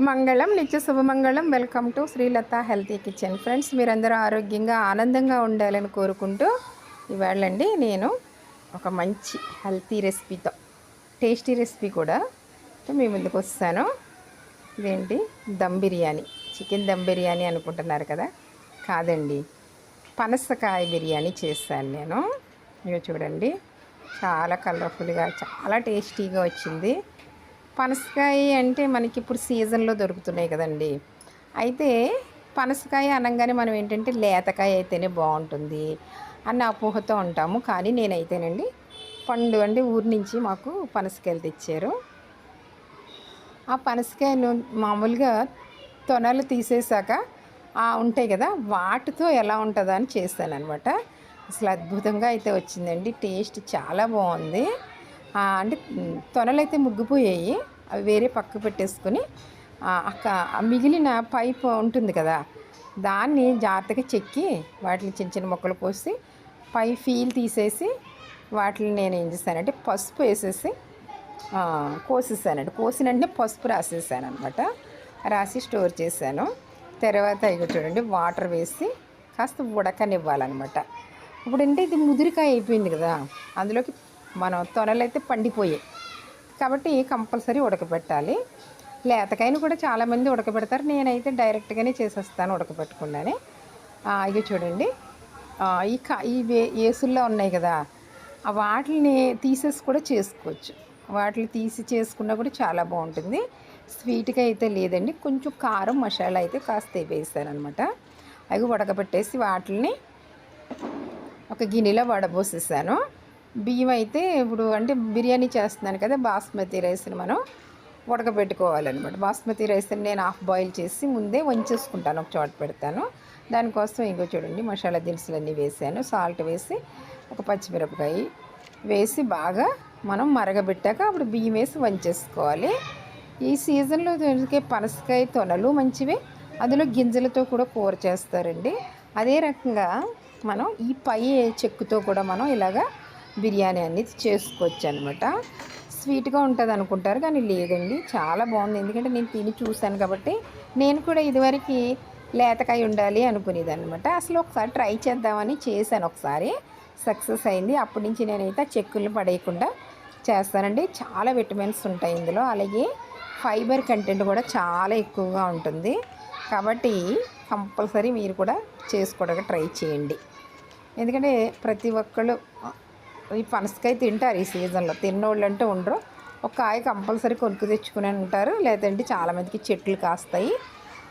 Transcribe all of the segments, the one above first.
మంగళం నిత్య శుభమంగళం welcome to Srilatha healthy kitchen friends మీరందరూ ఆరోగ్యంగా ఆనందంగా ఉండాలని కోరుకుంటూ ఇవాళండి నేను ఒక మంచి హెల్తీ రెసిపీతో టేస్టీ రెసిపీ కూడా మీ ముందుకు వస్తాను. ఇదేంటి? దమ్ బిర్యానీ. చికెన్ దమ్ బిర్యానీ అనుకుంటున్నారు కదా? కాదండి. పనసకాయ బిర్యానీ చేస్తాను నేను. ఇక చూడండి. చాలా కలర్ఫుల్గా చాలా టేస్టీగా వచ్చింది. పనసకాయ అంటే మనకి ఇప్పుడు సీజన్లో దొరుకుతున్నాయి కదండి. అయితే పనసకాయ అనగానే మనం ఏంటంటే లేతకాయ అయితేనే బాగుంటుంది అన్న అపోహతో ఉంటాము. కానీ నేనైతేనండి పండు అంటే ఊరి నుంచి మాకు పనసకాయలు తెచ్చారు. ఆ పనసకాయను మామూలుగా తొనలు తీసేసాక ఉంటాయి కదా వాటితో ఎలా ఉంటుందా అని చేశాను అనమాట అసలు అద్భుతంగా అయితే వచ్చిందండి. టేస్ట్ చాలా బాగుంది. అంటే తొనలు అయితే ముగ్గిపోయాయి. అవి వేరే పక్క పెట్టేసుకొని అక్క మిగిలిన పైప్ ఉంటుంది కదా దాన్ని జాగ్రత్తగా చెక్కి వాటిని చిన్న చిన్న మొక్కలు కోసి పై ఫీల్ తీసేసి వాటిని నేను ఏం చేస్తానంటే పసుపు వేసేసి కోసేసానండి కోసిన వెంటనే పసుపు రాసేసాను అనమాట రాసి స్టోర్ చేశాను. తర్వాత ఇక చూడండి వాటర్ వేసి కాస్త ఉడకనివ్వాలన్నమాట. ఇప్పుడు అంటే ఇది ముదిరికాయ అయిపోయింది కదా అందులోకి మనం తొనలైతే పండిపోయాయి. కాబట్టి కంపల్సరీ ఉడకబెట్టాలి. లేతకాయను కూడా చాలామంది ఉడకబెడతారు. నేనైతే డైరెక్ట్గానే చేసేస్తాను ఉడకబెట్టకుండానే ఇవి చూడండి. ఈ కా ఈ ఏసుల్లో ఉన్నాయి కదా. వాటిని తీసేసి కూడా చేసుకోవచ్చు. వాటిని తీసి చేసుకున్నా కూడా చాలా బాగుంటుంది. స్వీట్గా అయితే లేదండి. కొంచెం కారం మసాలా అయితే కాస్త వేసాను అనమాట అవి ఉడకబెట్టేసి వాటిని ఒక గిన్నెలో వడబోసేసాను. బియ్యం అయితే ఇప్పుడు అంటే బిర్యానీ చేస్తున్నాను కదా బాస్మతి రైస్ని మనం ఉడకబెట్టుకోవాలన్నమాట. బాస్మతి రైస్ని నేను హాఫ్ బాయిల్ చేసి ముందే వంచేసుకుంటాను. ఒక చోట పెడతాను. దానికోసం ఇంకో చూడండి మసాలా దినుసులన్నీ వేసాను. సాల్ట్ వేసి ఒక పచ్చిమిరపకాయ వేసి బాగా మనం మరగబెట్టాక అప్పుడు బియ్యం వేసి వంచేసుకోవాలి. ఈ సీజన్లో దొరికే పనసకాయ తొనలు మంచివే. అందులో గింజలతో కూడా కూర చేస్తారండి. అదే రకంగా మనం ఈ పై చెక్కుతో కూడా మనం ఇలాగా బిర్యానీ అనేది చేసుకోవచ్చు అనమాట స్వీట్గా ఉంటుంది అనుకుంటారు కానీ లేదండి. చాలా బాగుంది. ఎందుకంటే నేను తిని చూశాను కాబట్టి నేను కూడా ఇదివరకు లేతకాయ ఉండాలి అనుకునేది అనమాట అసలు ఒకసారి ట్రై చేద్దామని చేశాను ఒకసారి. సక్సెస్ అయింది. అప్పటి నుంచి నేనైతే చెక్కులు పడేయకుండా చేస్తానండి. చాలా విటమిన్స్ ఉంటాయి ఇందులో. అలాగే ఫైబర్ కంటెంట్ కూడా చాలా ఎక్కువగా ఉంటుంది. కాబట్టి కంపల్సరీ మీరు కూడా చేసుకోవడానికి ట్రై చేయండి. ఎందుకంటే ప్రతి ఒక్కళ్ళు ఈ పనసకాయ తింటారు ఈ సీజన్లో. తిన్నోళ్ళు అంటే ఉండరు. ఒక కాయ కంపల్సరీ కొనుక్కు తెచ్చుకుని ఉంటారు. లేదంటే చాలామందికి చెట్లు కాస్తాయి.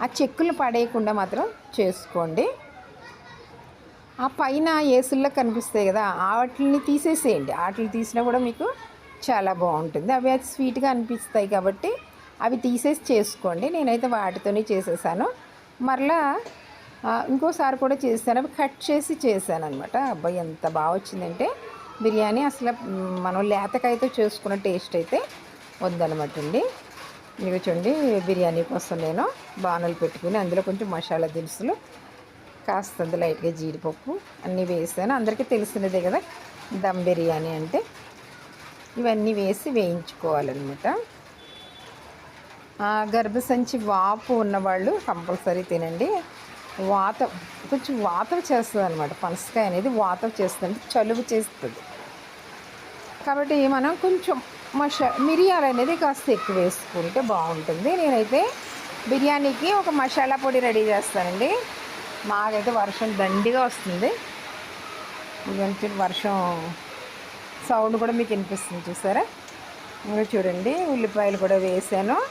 ఆ చెక్కులు పడేయకుండా మాత్రం చేసుకోండి. ఆ పైన ఏసుల్లో కనిపిస్తాయి కదా వాటిని తీసేసేయండి. వాటిని తీసినా కూడా మీకు చాలా బాగుంటుంది. అవి అది స్వీట్గా అనిపిస్తాయి కాబట్టి అవి తీసేసి చేసుకోండి. నేనైతే వాటితోనే చేసేసాను. మరలా ఇంకోసారి కూడా చేశాను అవి కట్ చేసి చేశాను అనమాట అబ్బాయి ఎంత బాగా వచ్చిందంటే బిర్యానీ అసలు మనం లేతకైతే చేసుకున్న టేస్ట్ అయితే వద్దనమాట అండి. మీకు చూడండి బిర్యానీ కోసం నేను బాణలు పెట్టుకుని అందులో కొంచెం మసాలా దినుసులు కాస్తంత లైట్గా జీడిపప్పు అన్నీ వేసాను. అందరికీ తెలిసినదే కదా దమ్ బిర్యానీ అంటే. ఇవన్నీ వేసి వేయించుకోవాలన్నమాట. గర్భసంచి వాపు ఉన్నవాళ్ళు కంపల్సరీ తినండి. వాత కొంచెం వాతం చేస్తుంది అనమాట పనసకాయ అనేది వాతం చేస్తుంది చలువు చేస్తుంది. కాబట్టి మనం కొంచెం మషా మిరియాలు అనేది కాస్త ఎక్కువ వేసుకుంటే బాగుంటుంది. నేనైతే బిర్యానీకి ఒక మసాలా పొడి రెడీ చేస్తానండి. మాకైతే వర్షం దండిగా వస్తుంది. కొంచెం వర్షం సౌండ్ కూడా మీకు వినిపిస్తుంది చూసారా? ఇంకా చూడండి ఉల్లిపాయలు కూడా వేసాను.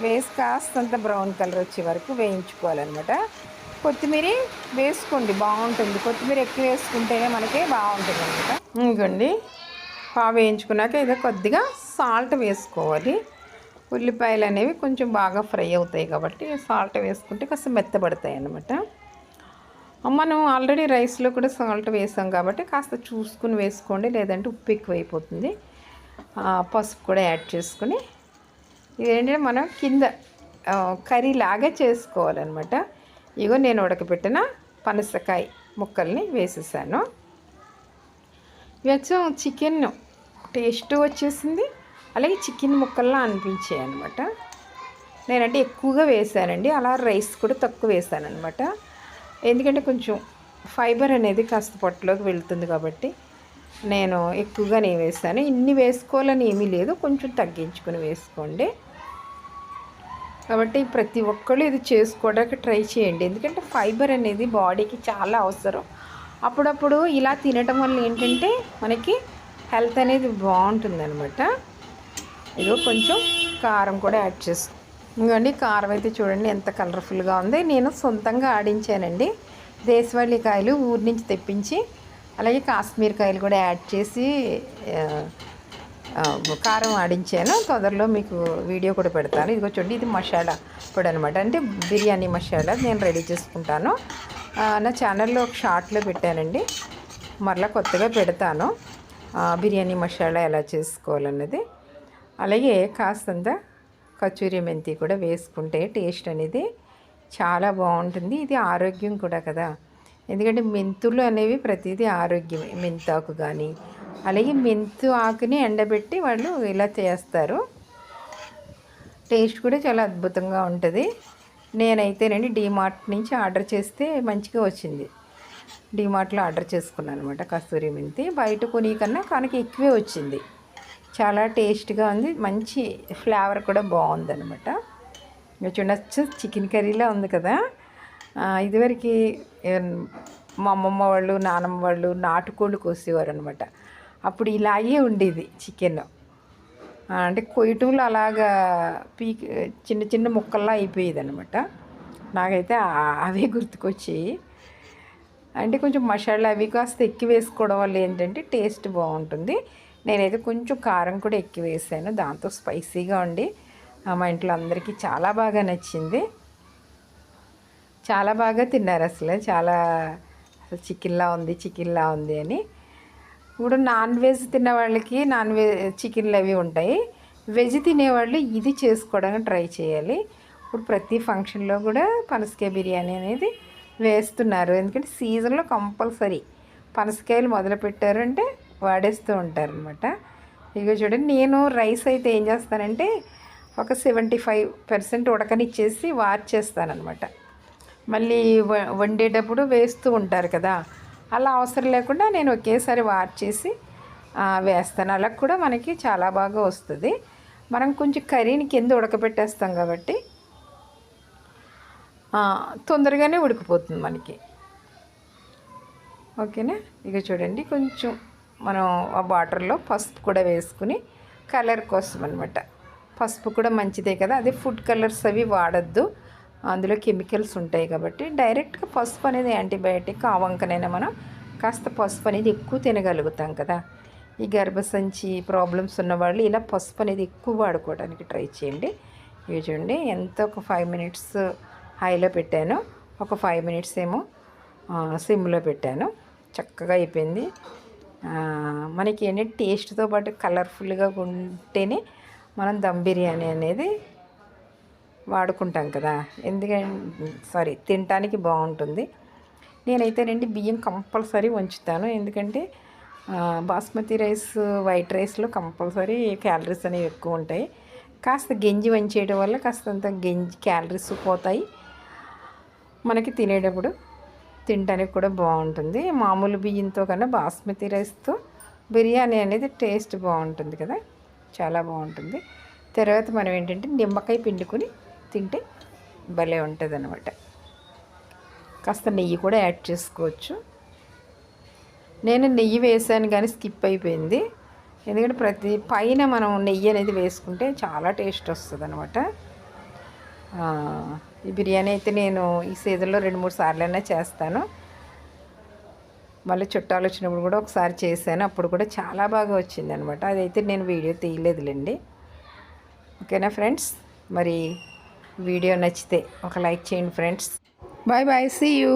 వేసి కాస్తంత బ్రౌన్ కలర్ వచ్చే వరకు వేయించుకోవాలన్నమాట. కొత్తిమీర వేసుకోండి బాగుంటుంది. కొత్తిమీర ఎక్కువ వేసుకుంటేనే మనకి బాగుంటుంది అనమాట ఇంకోండి బాగా వేయించుకున్నాక ఏదో కొద్దిగా సాల్ట్ వేసుకోవాలి. ఉల్లిపాయలు అనేవి కొంచెం బాగా ఫ్రై అవుతాయి కాబట్టి సాల్ట్ వేసుకుంటే కాస్త మెత్తబడతాయి అన్నమాట. మనం ఆల్రెడీ రైస్లో కూడా సాల్ట్ వేసాం కాబట్టి కాస్త చూసుకుని వేసుకోండి లేదంటే ఉప్పు ఎక్కువైపోతుంది. పసుపు కూడా యాడ్ చేసుకుని ఇదేంటంటే మనం కింద కర్రీ లాగా చేసుకోవాలన్నమాట. ఇగో నేను ఉడకబెట్టిన పనసకాయ ముక్కల్ని వేసేసాను. కొంచెం చికెన్ టేస్ట్ వచ్చేసింది. అలాగే చికెన్ ముక్కల్లా అనిపించాయి అనమాట నేనంటే ఎక్కువగా వేసానండి. అలా రైస్ కూడా తక్కువ వేసాను అనమాట ఎందుకంటే కొంచెం ఫైబర్ అనేది కాస్త పొట్టలోకి వెళ్తుంది కాబట్టి నేను ఎక్కువగానే వేసాను. ఇన్ని వేసుకోవాలని ఏమీ లేదు. కొంచెం తగ్గించుకొని వేసుకోండి. కాబట్టి ప్రతి ఒక్కళ్ళు ఇది చేసుకోవడానికి ట్రై చేయండి. ఎందుకంటే ఫైబర్ అనేది బాడీకి చాలా అవసరం. అప్పుడప్పుడు ఇలా తినటం వల్ల ఏంటంటే మనకి హెల్త్ అనేది బాగుంటుంది అనమాట ఇదిగో కొంచెం కారం కూడా యాడ్ చేస్తాం ఇంకండి కారం అయితే చూడండి ఎంత కలర్ఫుల్గా ఉంది. నేను సొంతంగా ఆడించానండి. దేశవాళీ కాయలు ఊరి నుంచి తెప్పించి అలాగే కాశ్మీర్ కాయలు కూడా యాడ్ చేసి కారం ఆడించాను. తొందరలో మీకు వీడియో కూడా పెడతాను. ఇదిగో చూడండి ఇది మసాలా పొడి అనమాట అంటే బిర్యానీ మసాలా నేను రెడీ చేసుకుంటాను. నా ఛానల్లో ఒక షార్ట్లో పెట్టానండి. మరలా కొత్తగా పెడతాను. బిర్యానీ మసాలా ఎలా చేసుకోవాలన్నది. అలాగే కాస్తంత కచూరి మెంతి కూడా వేసుకుంటే టేస్ట్ అనేది చాలా బాగుంటుంది. ఇది ఆరోగ్యం కూడా కదా. ఎందుకంటే మెంతులు అనేవి ప్రతిదీ ఆరోగ్యమే. మెంతాకు కానీ అలాగే మెంతు ఆకుని ఎండబెట్టి వాళ్ళు ఇలా చేస్తారు. టేస్ట్ కూడా చాలా అద్భుతంగా ఉంటుంది. నేనైతేనండి డీమార్ట్ నుంచి ఆర్డర్ చేస్తే మంచిగా వచ్చింది. డీమార్ట్లో ఆర్డర్ చేసుకున్నాను అనమాట కస్తూరి మెంతి. బయట కొని కన్నా కనుక ఎక్కువే వచ్చింది. చాలా టేస్ట్గా ఉంది. మంచి ఫ్లేవర్ కూడా బాగుందనమాట ఇంకా చూడచ్చు చికెన్ కర్రీలా ఉంది కదా. ఇదివరకు మా అమ్మమ్మ వాళ్ళు నానమ్మ వాళ్ళు నాటుకోళ్ళు కోసేవారు అనమాట అప్పుడు ఇలాగే ఉండేది చికెన్. అంటే కొయ్యటంలో అలాగా పీక్ చిన్న చిన్న ముక్కల్లా అయిపోయేది అనమాట నాకైతే అవే గుర్తుకొచ్చాయి. అంటే కొంచెం మసాలా అవి కాస్త ఎక్కువ వేసుకోవడం వల్ల ఏంటంటే టేస్ట్ బాగుంటుంది. నేనైతే కొంచెం కారం కూడా ఎక్కువ వేసాను. దాంతో స్పైసీగా ఉండి మా ఇంట్లో అందరికీ చాలా బాగా నచ్చింది. చాలా బాగా తిన్నారు అసలు. చాలా అసలు చికెన్లా ఉంది చికెన్లా ఉంది అని. ఇప్పుడు నాన్ వెజ్ తిన్న వాళ్ళకి నాన్ వెజ్ చికెన్లు అవి ఉంటాయి. వెజ్ తినేవాళ్ళు ఇది చేసుకోవడానికి ట్రై చేయాలి. ఇప్పుడు ప్రతి ఫంక్షన్లో కూడా పనసకాయ బిర్యానీ అనేది వేస్తున్నారు. ఎందుకంటే సీజన్లో కంపల్సరీ పనసకాయలు మొదలు పెట్టారంటే వాడేస్తూ ఉంటారనమాట ఇక చూడండి నేను రైస్ అయితే ఏం చేస్తానంటే ఒక సెవెంటీ ఫైవ్ పర్సెంట్ ఉడకనిచ్చేసి వార్చేస్తానమాట మళ్ళీ వండేటప్పుడు వేస్తూ ఉంటారు కదా అలా అవసరం లేకుండా నేను ఒకేసారి వార్చేసి వేస్తాను. అలా కూడా మనకి చాలా బాగా వస్తుంది. మనం కొంచెం కర్రీని కింద ఉడకబెట్టేస్తాం కాబట్టి తొందరగానే ఉడికిపోతుంది మనకి. ఓకేనా? ఇక చూడండి కొంచెం మనం ఆ వాటర్లో పసుపు కూడా వేసుకుని కలర్ కోసం అనమాట పసుపు కూడా మంచిదే కదా. అదే ఫుడ్ కలర్స్ అవి వాడద్దు. అందులో కెమికల్స్ ఉంటాయి కాబట్టి డైరెక్ట్గా పసుపు అనేది యాంటీబయాటిక్ ఆ వంకనైనా మనం కాస్త పసుపు అనేది ఎక్కువ తినగలుగుతాం కదా. ఈ గర్భసంచి ప్రాబ్లమ్స్ ఉన్నవాళ్ళు ఇలా పసుపు అనేది ఎక్కువ వాడుకోవడానికి ట్రై చేయండి. ఇవి చూడండి ఎంత ఒక ఫైవ్ మినిట్స్ హైలో పెట్టాను ఒక ఫైవ్ మినిట్స్ ఏమో సిమ్లో పెట్టాను. చక్కగా అయిపోయింది. మనకి ఏంటంటే టేస్ట్తో పాటు కలర్ఫుల్గా ఉంటేనే మనం దమ్ బిర్యానీ అనేది వాడుకుంటాం కదా. ఎందుకంటే సారీ తినటానికి బాగుంటుంది. నేనైతే రండి బియ్యం కంపల్సరీ ఉంచుతాను ఎందుకంటే బాస్మతి రైస్ వైట్ రైస్లో కంపల్సరీ క్యాలరీస్ అనేవి ఎక్కువ ఉంటాయి. కాస్త గెంజి వంచేయడం వల్ల కాస్తంత గెంజి క్యాలరీస్ పోతాయి. మనకి తినేటప్పుడు తినడానికి కూడా బాగుంటుంది. మామూలు బియ్యంతో కన్నా బాస్మతి రైస్తో బిర్యానీ అనేది టేస్ట్ బాగుంటుంది కదా. చాలా బాగుంటుంది. తర్వాత మనం ఏంటంటే నిమ్మకాయ పిండుకొని తింటే భలే ఉంటుంది అనమాట కాస్త నెయ్యి కూడా యాడ్ చేసుకోవచ్చు. నేను నెయ్యి వేసాను కానీ స్కిప్ అయిపోయింది. ఎందుకంటే ప్రతి పైన మనం నెయ్యి అనేది వేసుకుంటే చాలా టేస్ట్ వస్తుంది అనమాట ఈ బిర్యానీ అయితే నేను ఈ సీజన్లో రెండు మూడు సార్లైనా చేస్తాను. మళ్ళీ చుట్టాలు వచ్చినప్పుడు కూడా ఒకసారి చేశాను. అప్పుడు కూడా చాలా బాగా వచ్చింది అనమాట అదైతే నేను వీడియో తీయలేదులేండి. ఓకేనా ఫ్రెండ్స్? మరి వీడియో నచ్చితే ఒక లైక్ చేయండి friends. Bye bye see you